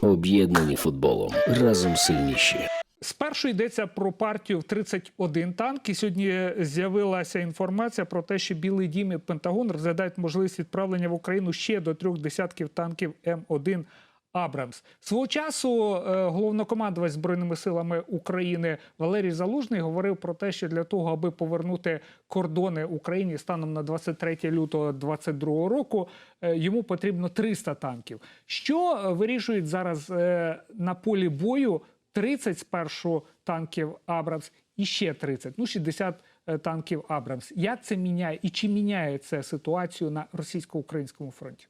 Об'єднані футболом. Разом сильніші. Спершу йдеться про партію в 31 танк. І сьогодні з'явилася інформація про те, що Білий Дім і Пентагон розглядають можливість відправлення в Україну ще до трьох десятків танків М1 Абрамс. Свого часу е, головнокомандувач збройними силами України Валерій Залужний говорив про те, що для того, аби повернути кордони Україні станом на 23 лютого 2022 року, е, йому потрібно 300 танків. Що е, вирішують зараз на полі бою? 30 спершу танків Абрамс і ще 30, ну 60 е, танків Абрамс. Як це міняє і чи міняє це ситуацію на російсько-українському фронті?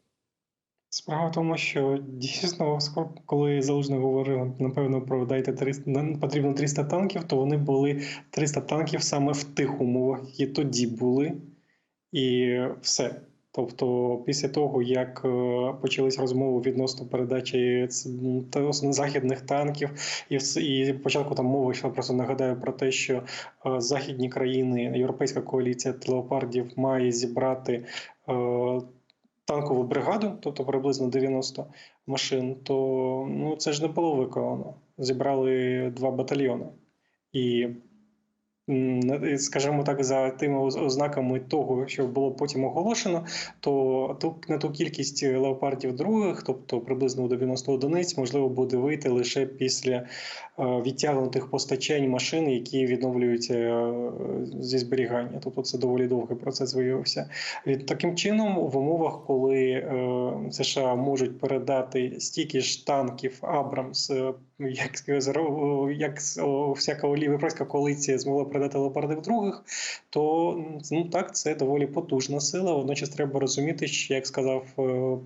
Справа в тому, що дійсно, коли залужний говорив, напевно, про дайте 300, нам потрібно 300 танків, то вони були 300 танків саме в тих умовах, які тоді були, і все. Тобто, після того, як е, почались розмови відносно передачі західних танків, і і початку там мова йшла, просто нагадаю про те, що е, західні країни, європейська коаліція леопардів має зібрати е, танкову бригаду, тобто приблизно 90 машин, то ну це ж не було виконано. Зібрали два батальйони. І, скажімо так, за тими ознаками того, що було потім оголошено, то на ту кількість леопардів других, тобто приблизно 90 одиниць, можливо буде вийти лише після е, відтягнутих постачань машин, які відновлюються е, зі зберігання. Тобто це доволі довгий процес виявився. Таким чином, в умовах, коли е, США можуть передати стільки ж танків Абрамс, е, як, сказав, як о, всяка європейська коаліція змогла передати леопардів других, то ну так це доволі потужна сила. Водночас треба розуміти, що як сказав е,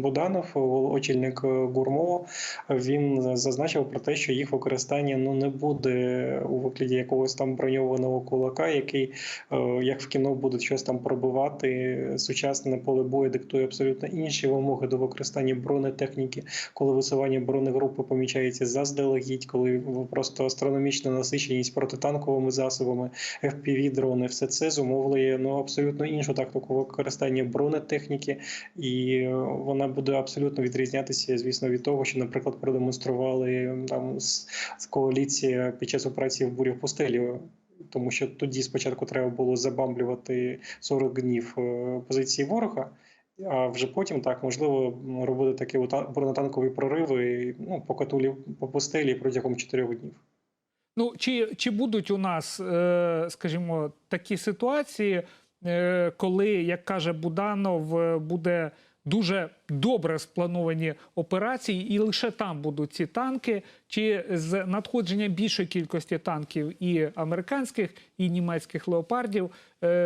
Буданов, очільник е, Гурмова, він зазначив про те, що їх використання ну не буде у вигляді якогось там броньованого кулака, який е, як в кіно буде щось там пробивати. Сучасне поле бою диктує абсолютно інші вимоги до використання бронетехніки, коли висування бронегрупи помічається заздалегідь, коли просто астрономічна насиченість протитанковими засобами, fpv дрони, все це зумовлює ну абсолютно іншу тактику використання бронетехніки, і вона буде абсолютно відрізнятися, звісно, від того, що, наприклад, продемонстрували там з, коаліція під час операції в бурі в пустелі. Тому що тоді спочатку треба було забамблювати 40 днів е, позиції ворога. А вже потім так можливо робити такі бронетанкові прориви ну, по катулі по пустелі протягом 4 днів. Ну чи, чи будуть у нас, е, скажімо, такі ситуації, е, коли, як каже Буданов, е, буде дуже добре сплановані операції, і лише там будуть ці танки, чи з надходженням більшої кількості танків і американських, і німецьких леопардів,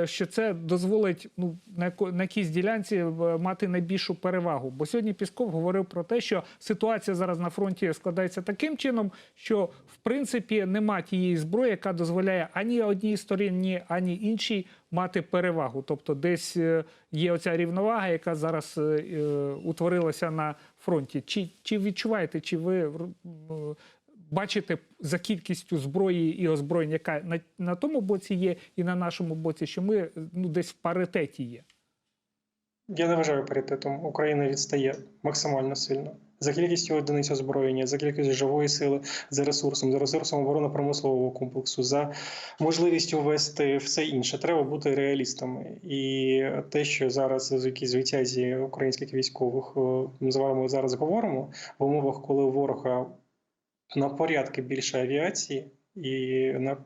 що це дозволить ну на на якійсь ділянці е, мати найбільшу перевагу. Бо сьогодні Пісков говорив про те, що ситуація зараз на фронті складається таким чином, що в принципі нема тієї зброї, яка дозволяє ані одній стороні, ані іншій мати перевагу. Тобто, десь е, є оця рівновага, яка зараз е, е, утворилася на фронті. Чи, чи відчуваєте, чи ви бачите за кількістю зброї і озброєнь, яка на, на тому боці є, і на нашому боці, що ми ну десь в паритеті є? Я не вважаю паритетом. Україна відстає максимально сильно. За кількістю одиниць озброєння, за кількістю живої сили, за ресурсом, за ресурсом оборонно-промислового комплексу, за можливістю вести все інше. Треба бути реалістами. І те, що зараз з якісь звитязі українських військових е, з вами зараз говоримо, в умовах, коли ворога на порядки більше авіації. І на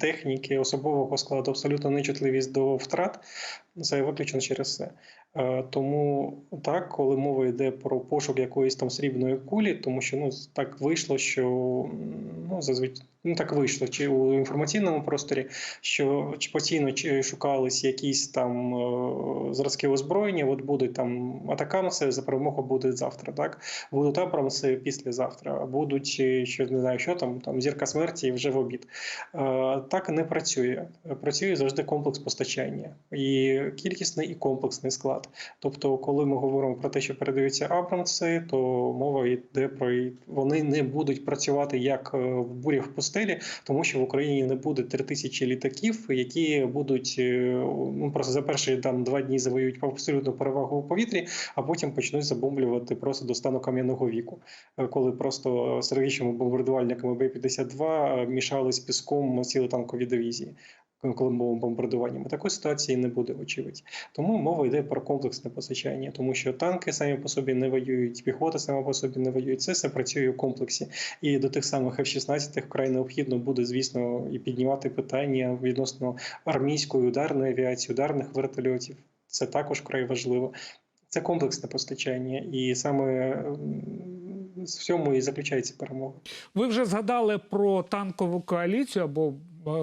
техніки особового складу абсолютно нечутливість до втрат, це виключно через це. Е, Тому так, коли мова йде про пошук якоїсь там срібної кулі, тому що ну так вийшло, що ну зазвичай ну так вийшло, чи у інформаційному просторі, що постійно чи шукались якісь там е, зразки озброєння. От будуть там атакамси, за перемогу буде завтра. Так будуть абрамси післязавтра, будуть чи що не знаю, що там там зірка смерті вже в обід. Е, Так не працює. Працює завжди комплекс постачання і кількісний і комплексний склад. Тобто, коли ми говоримо про те, що передаються Абрамси, то мова йде про вони не будуть працювати як е, в бурях в пустелі, тому що в Україні не буде 3000 літаків, які будуть е, ну просто за перші там два дні завоюють абсолютну перевагу у повітрі, а потім почнуть забомблювати просто до стану кам'яного віку, Е, коли просто стратегічними бомбардувальниками Б-52 мішали з піском цілі танкові дивізії. Коли мова бомбардуваннями такої ситуації не буде, очевидь. Тому мова йде про комплексне постачання, тому що танки самі по собі не воюють, піхота сама по собі не воює. Це все працює у комплексі. І до тих самих F-16 вкрай необхідно буде, звісно, і піднімати питання відносно армійської ударної авіації, ударних вертольотів. Це також вкрай важливо. Це комплексне постачання, і саме в цьому і заключається перемога. Ви вже згадали про танкову коаліцію або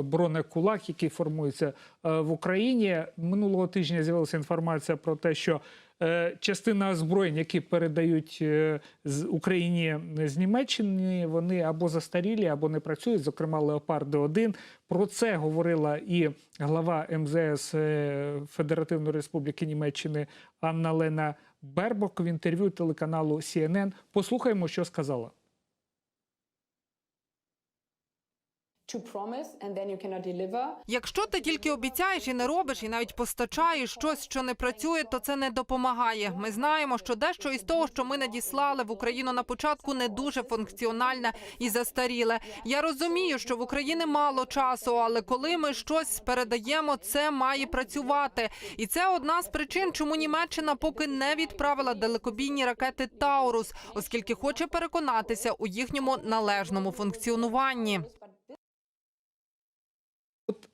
бронекулак, який формується е, в Україні. Минулого тижня з'явилася інформація про те, що е, частина озброєнь, які передають е, з Україні з Німеччини, вони або застарілі, або не працюють. Зокрема, Леопарди 1 Про це говорила і глава МЗС е, Федеративної Республіки Німеччини Анна Лена Бербок в інтерв'ю телеканалу CNN. Послухаємо, що сказала. To promise. Якщо ти тільки обіцяєш і не робиш, і навіть постачаєш щось, що не працює, то це не допомагає. Ми знаємо, що дещо із того, що ми надіслали в Україну на початку, не дуже функціональне і застаріле. Я розумію, що в Україні мало часу, але коли ми щось передаємо, це має працювати. І це одна з причин, чому Німеччина поки не відправила далекобійні ракети Таурус, оскільки хоче переконатися у їхньому належному функціонуванні.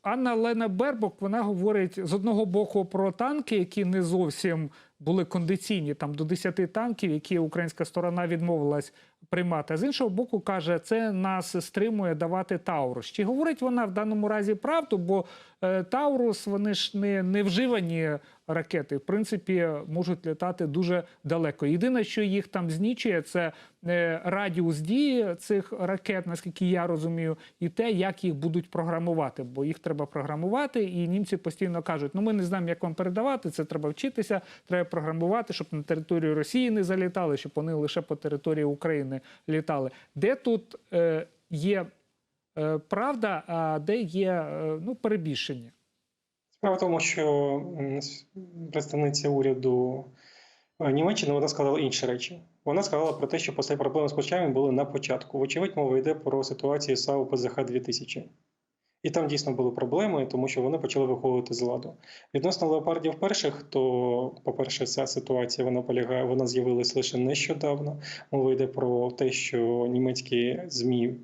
Анна Лена Бербок вона говорить з одного боку про танки, які не зовсім були кондиційні, там до 10 танків, які українська сторона відмовилась приймати. А з іншого боку, каже, це нас стримує давати Таурус. Чи говорить вона в даному разі правду? Бо е, Таурус вони ж не, не вживані ракети, в принципі, можуть літати дуже далеко. Єдине, що їх там знічує, це е, радіус дії цих ракет, наскільки я розумію, і те, як їх будуть програмувати. Бо їх треба програмувати, і німці постійно кажуть: ну ми не знаємо, як вам передавати. Це треба вчитися, треба програмувати, щоб на територію Росії не залітали, щоб вони лише по території України літали. Де тут е, є е, правда, а де є е, ну, перебільшення? Справа в тому, що представниця уряду Німеччини вона сказала інші речі. Вона сказала про те, що проблеми з почами були на початку. Вочевидь, мова йде про ситуацію САУ ПЗХ 2000. І там дійсно були проблеми, тому що вони почали виходити з ладу. Відносно леопардів перших, то, по-перше, ця ситуація вона полягає, вона з'явилась лише нещодавно. Мова йде про те, що німецькі ЗМІ,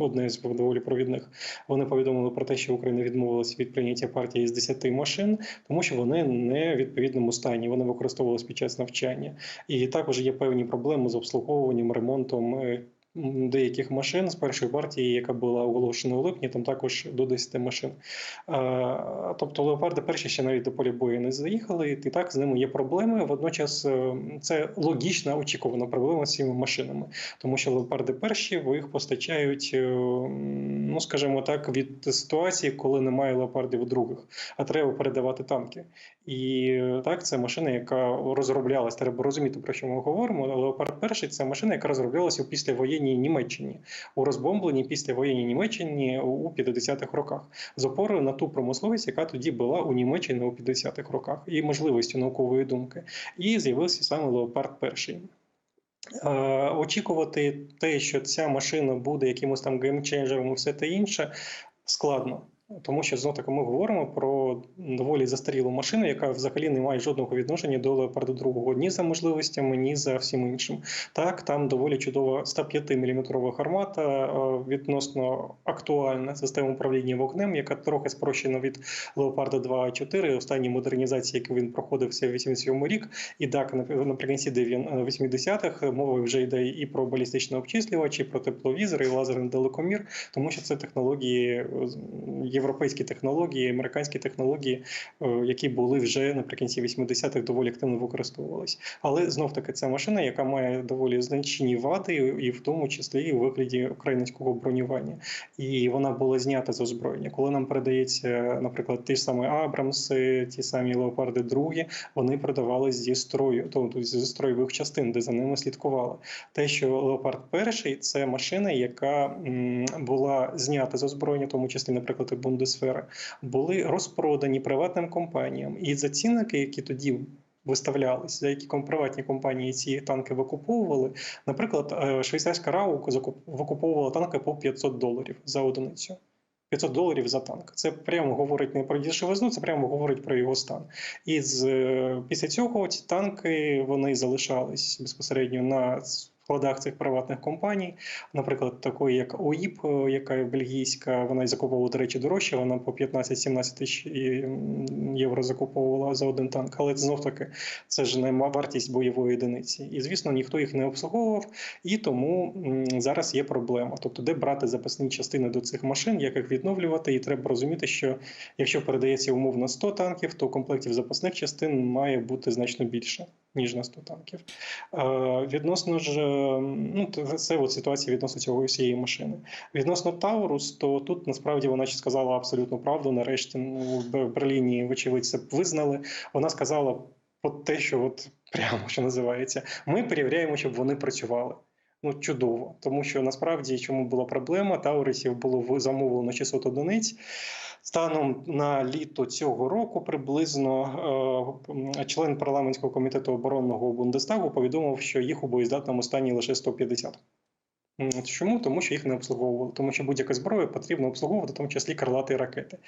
одне з доволі провідних, вони повідомили про те, що Україна відмовилася від прийняття партії з 10 машин, тому що вони не в відповідному стані, вони використовувалися під час навчання. І також є певні проблеми з обслуговуванням, ремонтом. Деяких машин з першої партії, яка була оголошена у липні, там також до 10 машин. Тобто леопарди перші ще навіть до поля бою не заїхали, і так з ними є проблеми. Водночас е, це логічна, очікувана проблема з цими машинами, тому що леопарди перші ви їх постачають, е, ну скажімо так, від ситуації, коли немає леопардів других, а треба передавати танки. І е, так, це машина, яка розроблялась. Треба розуміти, про що ми говоримо. Леопард перший це машина, яка розроблялася у післявоєнній Німеччині, у розбомбленій післявоєнній Німеччині у 50-х роках, з опорою на ту промисловість, яка тоді була у Німеччині у 50-х роках, і можливістю наукової думки. І з'явився саме Леопард перший. Очікувати те, що ця машина буде якимось там геймченджером і все те інше, складно. Тому що знов таки ми говоримо про доволі застарілу машину, яка взагалі не має жодного відношення до леопарду другого ні за можливостями, ні за всім іншим. Так, там доволі чудова 105 мм гармата, е, відносно актуальна система управління вогнем, яка трохи спрощена від леопарда 2.4, останній модернізації, яку він проходився в 87 рік. І так, наприкінці 80-х мова вже йде і про балістичний обчислювач, і про тепловізор, і лазерний далекомір, тому що це технології е, є європейські технології, американські технології, е, які були вже наприкінці 80-х доволі активно використовувалися. Але знов таки це машина, яка має доволі значні вади, і в тому числі і у вигляді українського бронювання. І вона була знята з озброєння. Коли нам передається, наприклад, ті ж самі Абрамси, ті самі леопарди другі, вони продавались зі строю, тобто зі строєвих частин, де за ними слідкували. Те, що леопард перший, це машина, яка була знята з озброєння, тому числі, наприклад, і Бундесфера, були розпродані приватним компаніям. І за цінники, які тоді виставлялись, за які приватні компанії ці танки викуповували. Наприклад, е, швейцарська РАУ викуповувала танки по 500 доларів за одиницю. 500 доларів за танк. Це прямо говорить не про дешевизну, це прямо говорить про його стан. І з, е, після цього ці танки вони залишались безпосередньо на складах цих приватних компаній, наприклад, такої як ОІП, е, яка бельгійська, вона й закуповувала, до речі, дорожче, вона по 15-17 тисяч євро закуповувала за один танк. Але знов таки це ж не вартість бойової одиниці. І звісно, ніхто їх не обслуговував, і тому зараз є проблема. Тобто, де брати запасні частини до цих машин, як їх відновлювати, і треба розуміти, що якщо передається умовно 100 танків, то комплектів запасних частин має бути значно більше. Ніж на 100 танків. Е, відносно ж, ну це от ситуація відносно цього всієї машини. Відносно Таурус, то тут насправді вона ще сказала абсолютно правду. Нарешті ну, в Берліні, вочевидь, це визнали. Вона сказала от те, що от прямо що називається, ми перевіряємо, щоб вони працювали. Ну, чудово, тому що насправді чому була проблема? Таурисів було замовлено 600 одиниць. Станом на літо цього року приблизно е, член парламентського комітету оборонного Бундестагу повідомив, що їх у боєздатному стані лише 150. Чому? Тому що їх не обслуговували. Тому що будь-яка зброя потрібно обслуговувати, в тому числі крилаті ракети.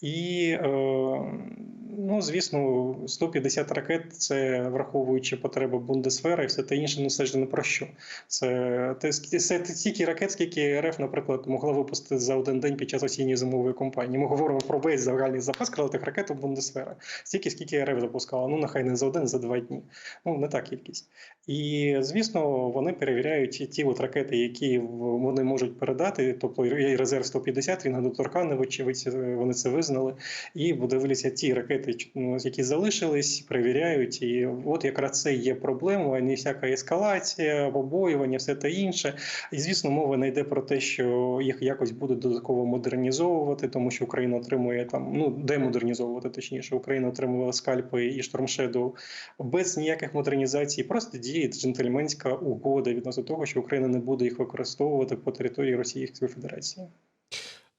І, е, ну, звісно, 150 ракет це враховуючи потреби Бундесфери і все те інше, ну це ж не про що. Це, це стільки ракет, скільки РФ, наприклад, могла випустити за один день під час осінньої зимової кампанії. Ми говоримо про весь загальний запас крилатих ракет у Бундесфера. Стільки, скільки РФ запускала. Ну, нехай не за один, за два дні. Ну, не та кількість. І звісно, вони перевіряють ті от ракети, які в- вони можуть передати. Тобто є резерв 150, він недоторканий, вочевидь, е, вони це визнали. І дивляться ті ракети, ну, які залишились, перевіряють. І от якраз це є проблема, не всяка ескалація, побоювання, все те інше. І звісно, мова не йде про те, що їх якось будуть додатково модернізовувати, тому що Україна отримує там, ну демодернізовувати, точніше, Україна отримувала скальпи і штормшеду без ніяких модернізацій. Просто діє джентльменська угода відносно того, що Україна не буде їх використовувати по території Російської Федерації.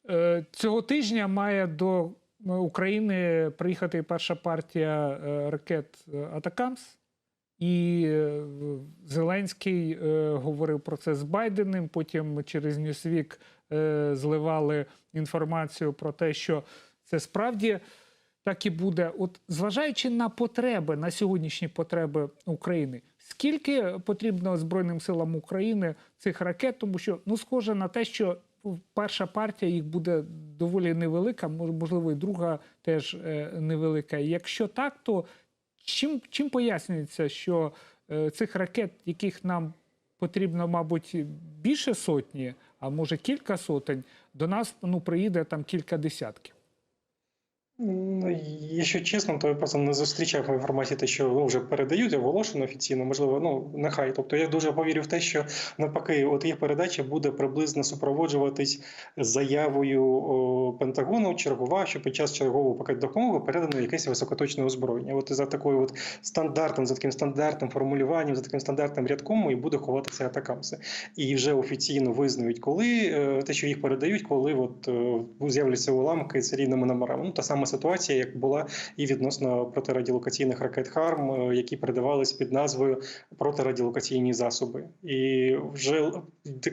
Е, Цього тижня має до е, України приїхати перша партія е, ракет Атакамс. І Зеленський говорив про це з Байденом. Потім через Ньюсвік зливали інформацію про те, що це справді так і буде. От зважаючи на потреби, на сьогоднішні потреби України, скільки потрібно Збройним силам України цих ракет, тому що ну схоже на те, що перша партія їх буде доволі невелика, мож- можливо, і друга теж е, невелика. Якщо так, то чим, чим пояснюється, що е, цих ракет, яких нам потрібно, мабуть, більше сотні, а може кілька сотень, до нас ну, приїде там кілька десятків. Ну, якщо чесно, то я просто не зустрічав інформації, те, що ну, вже передають оголошено офіційно, можливо, ну нехай. Тобто я дуже повірю в те, що навпаки, от їх передача буде приблизно супроводжуватись заявою о, Пентагону чергова, що під час чергового пакету допомоги передано якесь високоточне озброєння. От за такою от стандартом, за таким стандартним формулюванням, за таким стандартним рядком і буде ховатися атакамси. І вже офіційно визнають, коли е, те, що їх передають, коли от е, з'являться уламки з рідними номерами. Ну та сама ситуація, як була і відносно протирадіолокаційних ракет ХАРМ, е, які передавались під назвою протирадіолокаційні засоби. І вже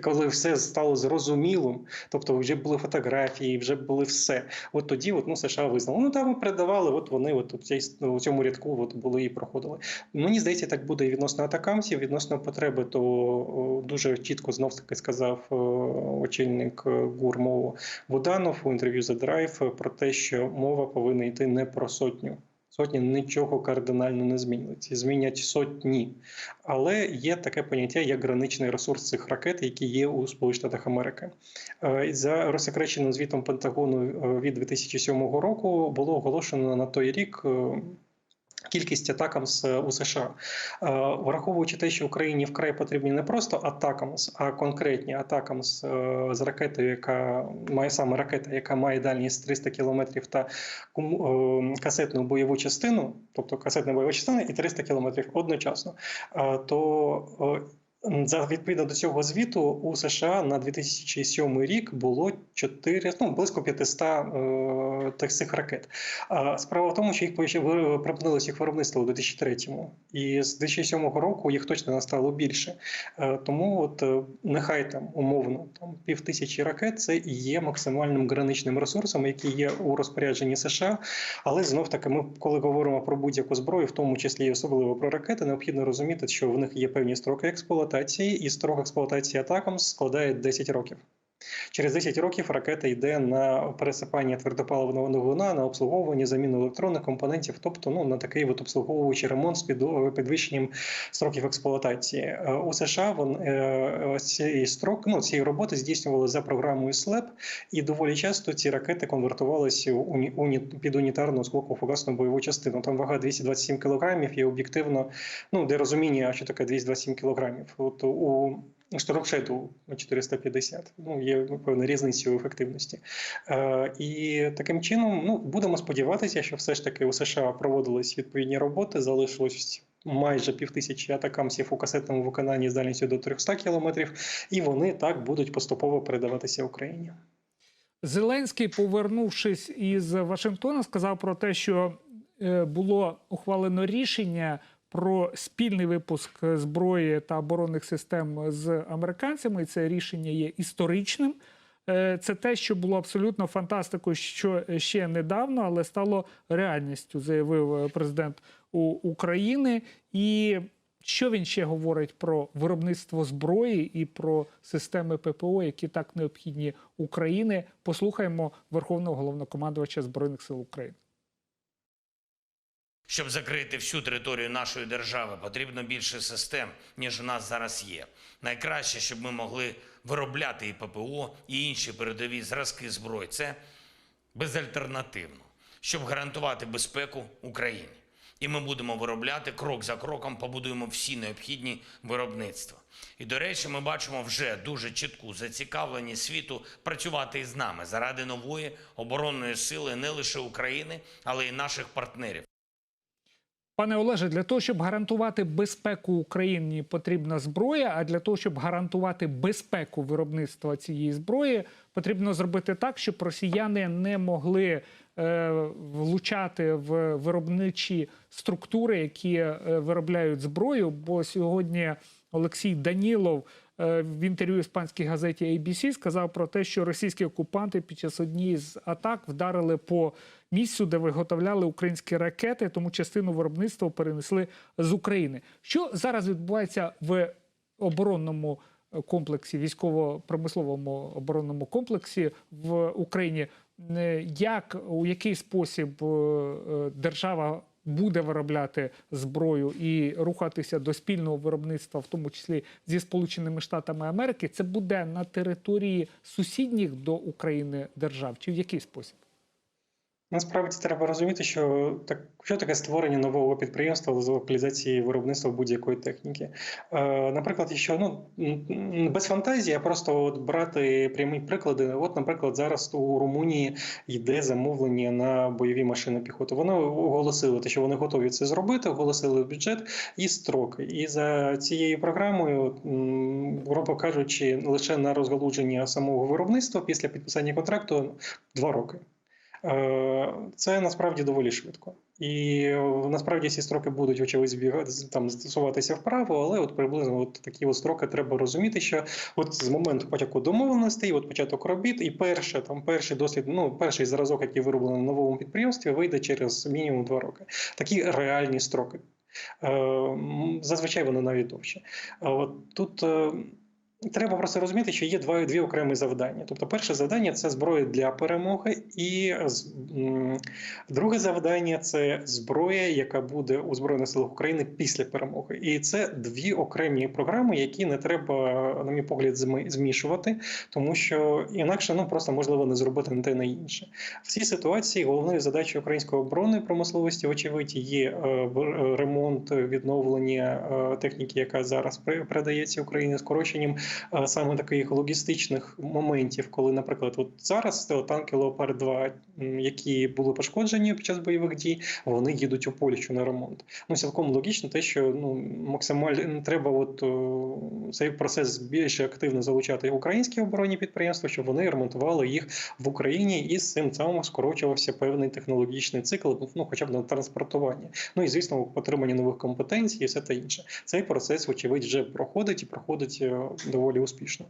коли все стало зрозумілим, тобто вже були фотографії, вже були все. От тоді, от, ну США визнали. Ну там передавали, от вони от у цій- у цьому рядку от були і проходили. Мені здається, так буде і відносно атакамсів, відносно потреби, то дуже чітко знов таки сказав очільник е, ГУР МОВ Буданов у інтерв'ю за Драйв про те, що мова повинна йти не про сотню Сотні нічого кардинально не змінить. Змінять сотні. Але є таке поняття як граничний ресурс цих ракет, які є у Сполучених Америки. Е, За розсекреченим звітом Пентагону е, від 2007 року було оголошено на той рік. Е, Кількість атакам з у США, Е, враховуючи те, що Україні вкрай потрібні не просто атакам, а конкретні атакам з з ракетою, яка має саме ракета, яка має дальність 300 кілометрів та е, касетну бойову частину, тобто касетна бойова частина і 300 кілометрів одночасно, е, то е, за відповідно до цього звіту у США на 2007 рік було 4, ну близько 500 е, так цих ракет. А справа в тому, що їх ви- їх виробництво у 2003-му. І з 2007 року їх точно настало більше. Е, Тому от е, нехай там умовно там пів тисячі ракет це і є максимальним граничним ресурсом, який є у розпорядженні США. Але знов таки, ми коли говоримо про будь-яку зброю, в тому числі особливо про ракети, необхідно розуміти, що в них є певні строки експлуатації, і строк експлуатації атакам складає 10 років. Через 10 років ракета йде на пересипання твердопаливного двигуна, на обслуговування, заміну електронних компонентів, тобто ну на такий от обслуговуючий ремонт з підвищенням строків експлуатації. Е, У США вон е, ці строк ну ці роботи здійснювали за програмою SLAP, і доволі часто ці ракети конвертувалися у уні, під унітарну осколково-фугасну бойову частину. Там вага 227 кілограмів і об'єктивно, ну для розуміння, що таке 227 кілограмів. От у Штормшеду 450. Ну, є певна різниця у ефективності. Е, і таким чином, ну, будемо сподіватися, що все ж таки у США проводились відповідні роботи, залишилось майже півтисячі атакамсів у касетному виконанні з дальністю до 300 кілометрів, і вони так будуть поступово передаватися Україні. Зеленський, повернувшись із Вашингтона, сказав про те, що е, було ухвалено рішення про спільний випуск зброї та оборонних систем з американцями. Це рішення є історичним. Е, Це те, що було абсолютно фантастикою, що ще недавно, але стало реальністю, заявив е, президент України. І що він ще говорить про виробництво зброї і про системи ППО, які так необхідні України? Послухаємо Верховного головнокомандувача Збройних сил України. Щоб закрити всю територію нашої держави, потрібно більше систем, ніж у нас зараз є. Найкраще, щоб ми могли виробляти і ППО, і інші передові зразки зброї. Це безальтернативно, щоб гарантувати безпеку Україні. І ми будемо виробляти крок за кроком, побудуємо всі необхідні виробництва. І до речі, ми бачимо вже дуже чітку зацікавленість світу працювати із нами заради нової оборонної сили не лише України, але й наших партнерів. Пане Олеже, для того, щоб гарантувати безпеку Україні, потрібна зброя. А для того, щоб гарантувати безпеку виробництва цієї зброї, потрібно зробити так, щоб росіяни не могли е, влучати в виробничі структури, які е, виробляють зброю. Бо сьогодні Олексій Данілов е, в інтерв'ю іспанській газеті ABC сказав про те, що російські окупанти під час однієї з атак вдарили по місцю, де виготовляли українські ракети, тому частину виробництва перенесли з України. Що зараз відбувається в оборонному е, комплексі, військово-промисловому оборонному комплексі в Україні? Е, Як у який спосіб е, держава буде виробляти зброю і рухатися до спільного виробництва, в тому числі зі Сполученими Штатами Америки, це буде на території сусідніх до України держав, чи в який спосіб? Насправді треба розуміти, що так що таке створення нового підприємства з локалізації виробництва будь-якої техніки. Е, наприклад, якщо ну без фантазії, а просто от брати прямі приклади. От, наприклад, зараз у Румунії йде замовлення на бойові машини піхоти. Вони оголосили те, що вони готові це зробити, оголосили бюджет і строки. І за цією програмою, грубо кажучи, лише на розгалудження самого виробництва після підписання контракту два роки. Е, Це насправді доволі швидко. І е, насправді ці строки будуть очевидь збігати там застосуватися вправо, але от приблизно от такі от строки треба розуміти, що от з моменту початку домовленостей, от початок робіт, і перше там перший дослід, ну перший зразок, який вироблений на новому підприємстві, вийде через мінімум два роки. Такі реальні строки. Е, Зазвичай вони навіть довші. От тут. Треба просто розуміти, що є два дві окремі завдання. Тобто, перше завдання це зброя для перемоги, і з- друге завдання це зброя, яка буде у збройних силах України після перемоги. І це дві окремі програми, які не треба, на мій погляд, змішувати, тому що інакше ну просто можливо не зробити не те на інше. В цій ситуації головною задачею української оборонної промисловості, вочевидь, є е, е, ремонт, відновлення е, техніки, яка зараз при- передається Україні, скороченням саме таких логістичних моментів, коли, наприклад, от зараз танки Леопард 2 які були пошкоджені під час бойових дій, вони їдуть у Польщу на ремонт. Ну цілком логічно, те, що ну максимально треба, от цей процес більше активно залучати українські оборонні підприємства, щоб вони ремонтували їх в Україні, і з цим самим скорочувався певний технологічний цикл, ну хоча б на транспортування. Ну і звісно, отримання нових компетенцій і все те інше. Цей процес, вочевидь, вже проходить і проходить е, доволі успішно.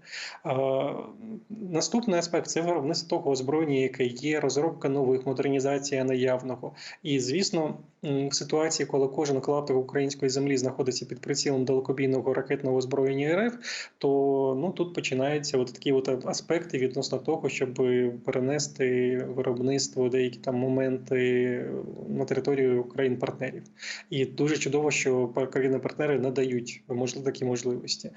Наступний аспект це виробництво того озброєння, яке є, розробка нових, модернізація наявного. І звісно, в ситуації, коли кожен клаптик української землі знаходиться під прицілом далекобійного ракетного озброєння РФ, то ну тут починаються от такі от аспекти відносно того, щоб перенести виробництво деякі там моменти на територію країн-партнерів. І дуже чудово, що країни-партнери надають можливо такі можливості.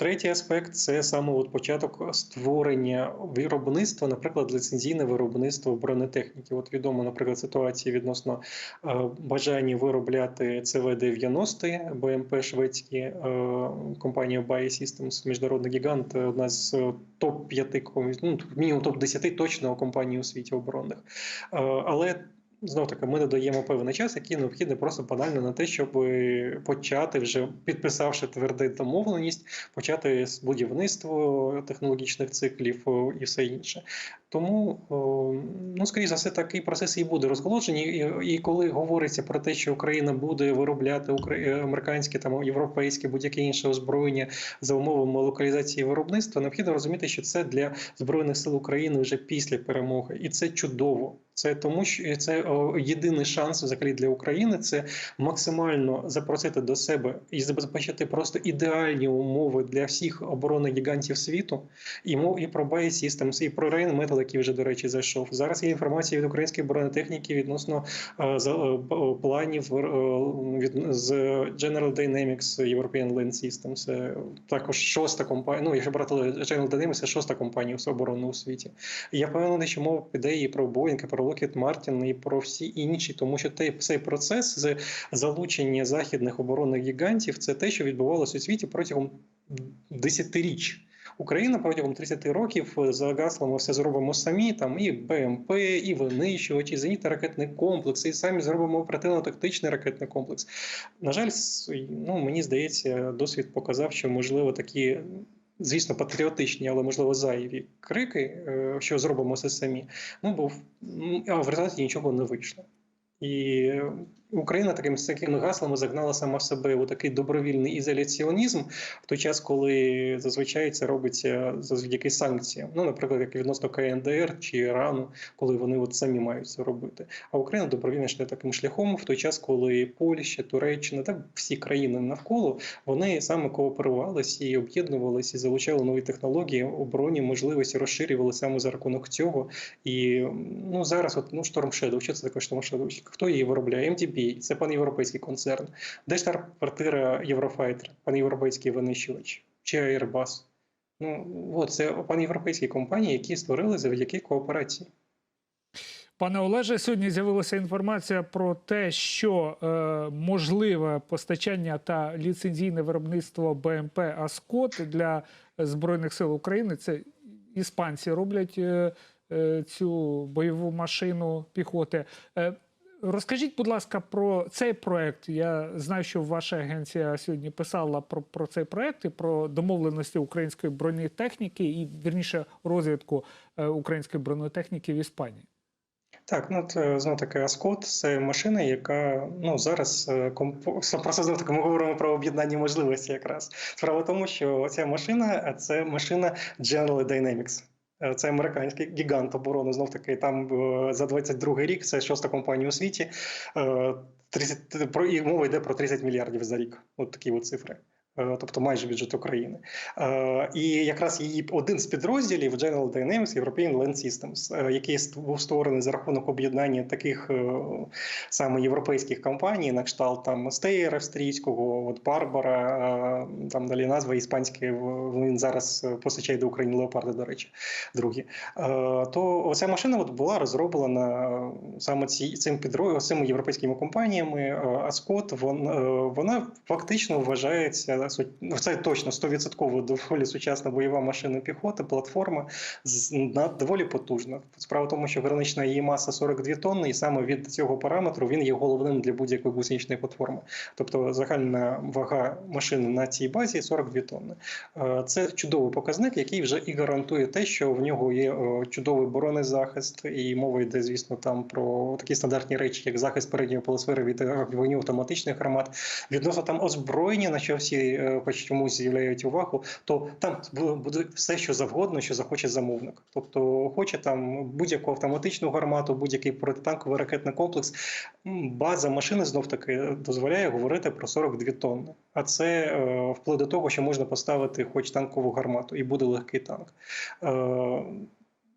Третій аспект це саме от початок створення виробництва, наприклад, ліцензійне виробництво бронетехніки. От відомо, наприклад, ситуації відносно е, бажання виробляти ЦВ-90 БМП шведські е, компанія Bae Systems, міжнародний гігант, одна з е, топ 5 ну, мінімум топ 10 точно компаній у світі оборонних. Але Знов таки, ми додаємо певний час, який необхідний просто банально на те, щоб почати вже підписавши тверду домовленість, почати з будівництво технологічних циклів і все інше. Тому, ну скоріше за все, такий процес і буде розголошений. І, і коли говориться про те, що Україна буде виробляти укра- американське там європейське будь-яке інше озброєння за умовами локалізації виробництва, необхідно розуміти, що це для збройних сил України вже після перемоги, і це чудово. Це тому, що це єдиний шанс взагалі для України це максимально запросити до себе і забезпечити просто ідеальні умови для всіх оборонних гігантів світу. І мов і про Systems, і про Rheinmetall, який вже до речі зайшов. Зараз є інформація від української бронетехніки відносно е, е, б- планів е, від з General Dynamics European Land Systems. Також шоста компанія. Ну, якщо брати General Dynamics, це шоста компанія оборони у світі. Я впевнений, що мова піде і про Boeing, і про Lockheed Martin, і про всі інші, тому що цей процес з залучення західних оборонних гігантів це те, що відбувалося у світі протягом десятиріч. Україна протягом 30 років за гаслами все зробимо самі. Там і БМП, і винищувачі, і зенітно-ракетний комплекс, і самі зробимо оперативно-тактичний ракетний комплекс. На жаль, ну мені здається, досвід показав, що можливо такі. Звісно, патріотичні, але можливо зайві крики, е, що зробимо все самі. Ну бо в результаті нічого не вийшло. І Україна таким такими гаслами загнала сама себе у такий добровільний ізоляціонізм в той час, коли зазвичай це робиться завдяки санкціям. Ну, наприклад, як відносно КНДР чи Ірану, коли вони от самі мають це робити. А Україна добровільно йшла таким шляхом в той час, коли Польща, Туреччина та всі країни навколо вони саме кооперувалися і об'єднувалися, і залучали нові технології, оборонні можливості розширювали саме за рахунок цього. І ну зараз, от ну Shadow, що це таке Shadow? Хто її виробляє? MDB, це панєвропейський концерн. Де штаб-квартира Єврофайтер, панєвропейський винищувач чи Airbus? Ну от це панєвропейські компанії, які створили завдяки кооперації. Пане Олеже, сьогодні з'явилася інформація про те, що е, можливе постачання та ліцензійне виробництво БМП Аскот для Збройних сил України. Це іспанці роблять е, е, цю бойову машину піхоти. Е, Розкажіть, будь ласка, про цей проект. Я знаю, що ваша агенція сьогодні писала про, про цей проект і про домовленості української бронетехніки і вірніше розвитку е, української бронетехніки в Іспанії. Так, ну це знов таки Аскот це машина, яка ну зараз е, комп... просто знов таки ми говоримо про об'єднання можливості. Якраз справа в тому, що ця машина це машина General Dynamics. Е, Це американський гігант оборони. Знов таки там е, за 22 рік це шоста компанія у світі. Е, 30, про і мова йде про 30 мільярдів за рік. От такі от цифри. Е, тобто майже бюджет України. Е, І якраз її один з підрозділів General Dynamics European Land Systems, е, який був створений за рахунок об'єднання таких саме європейських компаній, на кшталт там Стейр австрійського, от Барбара, там далі назва іспанська, він зараз постачає до України леопарди, до речі, другі. То оця машина от була розроблена саме ці, цим підро... цими європейськими компаніями. Е, Аскот вон, е, вона фактично вважається це точно 100% доволі сучасна бойова машина піхоти, платформа доволі потужна. Справа в тому, що гранична її маса 42 тонни, і саме від цього параметру він є головним для будь-якої гусеничної платформи. Тобто загальна вага машини на цій базі 42 тонни. Е, Це чудовий показник, який вже і гарантує те, що в нього є е, чудовий бронезахист, і мова йде, звісно, там про такі стандартні речі, як захист передньої полосфери від вогню автоматичних гармат. Відносно там озброєння, на що всі е, хоч чомусь увагу, то там буде все, що завгодно, що захоче замовник. Тобто, хоче там будь-яку автоматичну гармату, будь-який протитанковий ракетний комплекс. База машини знов таки дозволяє говорити про 42 тонни. А це е, вплоть до того, що можна поставити хоч танкову гармату, і буде легкий танк.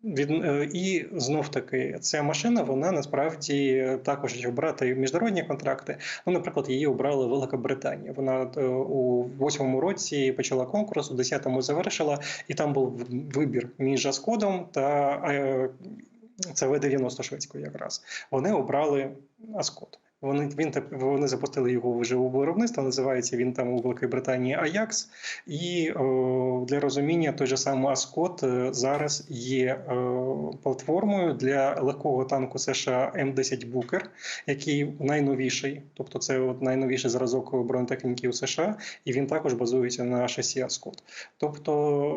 Від, е, і знов таки ця машина, вона насправді також, якщо брати міжнародні контракти. Ну, наприклад, її обрала Велика Британія. Вона е, у восьмому році почала конкурс, у десятому завершила, і там був вибір між Аскодом та е, це В-90 шведською якраз. Вони обрали Аскод. Вони він вони запустили його вже у виробництво. Називається він там у Великій Британії Аякс. І о, для розуміння той же самий Аскот е, зараз є е, платформою для легкого танку США М10 Букер, який найновіший, тобто це от найновіший зразок бронетехніки у США, і він також базується на шасі Аскот. Тобто,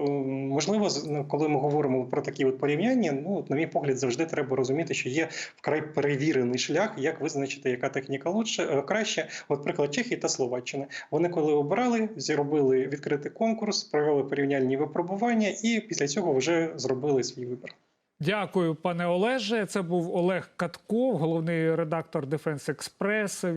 е, можливо, ну, коли ми говоримо про такі от порівняння, ну на мій погляд, завжди треба розуміти, що є вкрай перевірений шлях, як визначити, яка техніка лучше е, краще. От приклад Чехії та Словаччини. Вони коли обрали, зробили відкритий конкурс, провели порівняльні випробування, і після цього вже зробили свій вибір. Дякую, пане Олеже. Це був Олег Катков, головний редактор Defense Express,